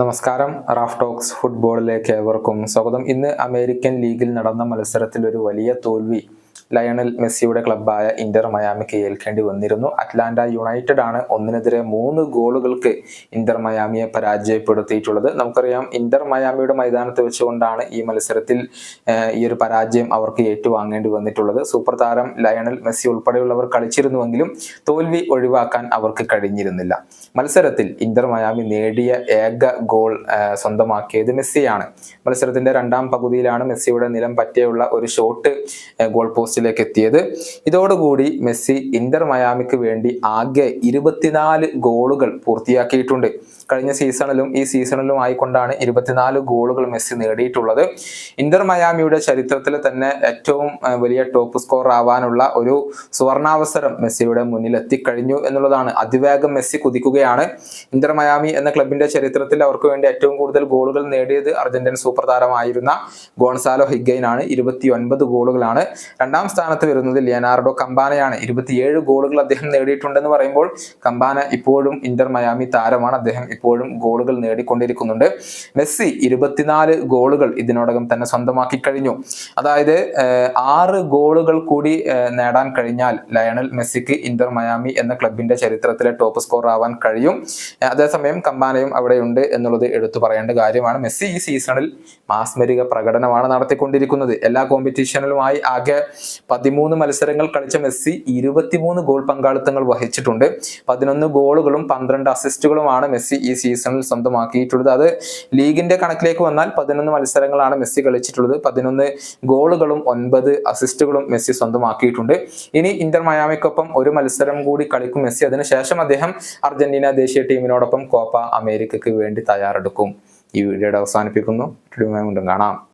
നമസ്കാരം. Raf talks ഫുട്ബോളിലേക്ക് ഏവർക്കും സ്വാഗതം. ഇന്ന് അമേരിക്കൻ ലീഗിൽ നടന്ന മത്സരത്തിൽ ഒരു വലിയ തോൽവി ലയണൽ മെസ്സിയുടെ ക്ലബ്ബായ ഇന്റർ മയാമിക്ക് ഏൽക്കേണ്ടി വന്നിരുന്നു. അറ്റ്ലാന്റ യുണൈറ്റഡ് ആണ് ഒന്നിനെതിരെ മൂന്ന് ഗോളുകൾക്ക് ഇന്റർ മയാമിയെ പരാജയപ്പെടുത്തിയിട്ടുള്ളത്. നമുക്കറിയാം ഇന്റർ മയാമിയുടെ മൈതാനത്ത് വെച്ചുകൊണ്ടാണ് ഈ മത്സരത്തിൽ ഈ ഒരു പരാജയം അവർക്ക് ഏറ്റുവാങ്ങേണ്ടി വന്നിട്ടുള്ളത്. സൂപ്പർ താരം ലയണൽ മെസ്സി ഉൾപ്പെടെയുള്ളവർ കളിച്ചിരുന്നുവെങ്കിലും തോൽവി ഒഴിവാക്കാൻ അവർക്ക് കഴിഞ്ഞിരുന്നില്ല. മത്സരത്തിൽ ഇന്റർ മയാമി നേടിയ ഏക ഗോൾ സ്വന്തമാക്കിയത് മെസ്സിയാണ്. മത്സരത്തിന്റെ രണ്ടാം പകുതിയിലാണ് മെസ്സിയുടെ നിലം പറ്റിയുള്ള ഒരു ഷോട്ട് ഗോൾ ഗോൾ പോസ്റ്റിലേക്ക് എത്തിയത് ഇതോടുകൂടി മെസ്സി ഇന്റർ മയാമിക്ക് വേണ്ടി ആകെ ഇരുപത്തിനാല് ഗോളുകൾ പൂർത്തിയാക്കിയിട്ടുണ്ട്. കഴിഞ്ഞ സീസണിലും ഈ സീസണിലും ആയിക്കൊണ്ടാണ് ഇരുപത്തിനാല് ഗോളുകൾ മെസ്സി നേടിയിട്ടുള്ളത്. ഇന്റർ മയാമിയുടെ ചരിത്രത്തിൽ തന്നെ ഏറ്റവും വലിയ ടോപ്പ് സ്കോർ ആവാനുള്ള ഒരു സുവർണാവസരം മെസ്സിയുടെ മുന്നിൽ എത്തിക്കഴിഞ്ഞു എന്നുള്ളതാണ്. അതിവേഗം മെസ്സി കുതിക്കുകയാണ്. ഇന്റർ മയാമി എന്ന ക്ലബിന്റെ ചരിത്രത്തിൽ അവർക്ക് വേണ്ടി ഏറ്റവും കൂടുതൽ ഗോളുകൾ നേടിയത് അർജന്റീൻ സൂപ്പർ താരമായിരുന്ന ഗോൺസാലോ ഹിഗൈനാണ് ഇരുപത്തി ഒൻപത് ഗോളുകളാണ്. രണ്ടാം സ്ഥാനത്ത് വരുന്നത് ലിയനാർഡോ കമ്പാനയാണ്. ഇരുപത്തിയേഴ് ഗോളുകൾ അദ്ദേഹം നേടിയിട്ടുണ്ടെന്ന് പറയുമ്പോൾ കമ്പാന ഇപ്പോഴും ഇന്റർ മയാമി താരമാണ്. അദ്ദേഹം ഇപ്പോഴും ഗോളുകൾ നേടിക്കൊണ്ടിരിക്കുന്നുണ്ട്. മെസ്സി ഇരുപത്തിനാല് ഗോളുകൾ ഇതിനോടകം തന്നെ സ്വന്തമാക്കി കഴിഞ്ഞു. അതായത് ആറ് ഗോളുകൾ കൂടി നേടാൻ കഴിഞ്ഞാൽ ലയണൽ മെസ്സിക്ക് ഇന്റർ മയാമി എന്ന ക്ലബിന്റെ ചരിത്രത്തിലെ ടോപ്പ് സ്കോർ ആവാൻ കഴിയും. അതേസമയം കമ്പാനയും അവിടെയുണ്ട് എന്നുള്ളത് എടുത്തു പറയേണ്ട കാര്യമാണ്. മെസ്സി ഈ സീസണിൽ മാസ്മരിക പ്രകടനമാണ് നടത്തിക്കൊണ്ടിരിക്കുന്നത്. എല്ലാ കോമ്പറ്റീഷനിലുമായി ആകെ പതിമൂന്ന് മത്സരങ്ങൾ കളിച്ച മെസ്സി ഇരുപത്തിമൂന്ന് ഗോൾ പങ്കാളിത്തങ്ങൾ വഹിച്ചിട്ടുണ്ട്. പതിനൊന്ന് ഗോളുകളും പന്ത്രണ്ട് അസിസ്റ്റുകളുമാണ് മെസ്സി ഈ സീസണിൽ സ്വന്തമാക്കിയിട്ടുള്ളത്. അത് ലീഗിന്റെ കണക്കിലേക്ക് വന്നാൽ പതിനൊന്ന് മത്സരങ്ങളാണ് മെസ്സി കളിച്ചിട്ടുള്ളത്. പതിനൊന്ന് ഗോളുകളും ഒൻപത് അസിസ്റ്റുകളും മെസ്സി സ്വന്തമാക്കിയിട്ടുണ്ട്. ഇനി ഇന്റർ മയാമിക്കൊപ്പം ഒരു മത്സരം കൂടി കളിക്കും മെസ്സി. അതിനുശേഷം അദ്ദേഹം അർജന്റീന ദേശീയ ടീമിനോടൊപ്പം കോപ്പ അമേരിക്കയ്ക്ക് വേണ്ടി തയ്യാറെടുക്കും. ഈ വീഡിയോയുടെ അവസാനിപ്പിക്കുന്നു. കാണാം.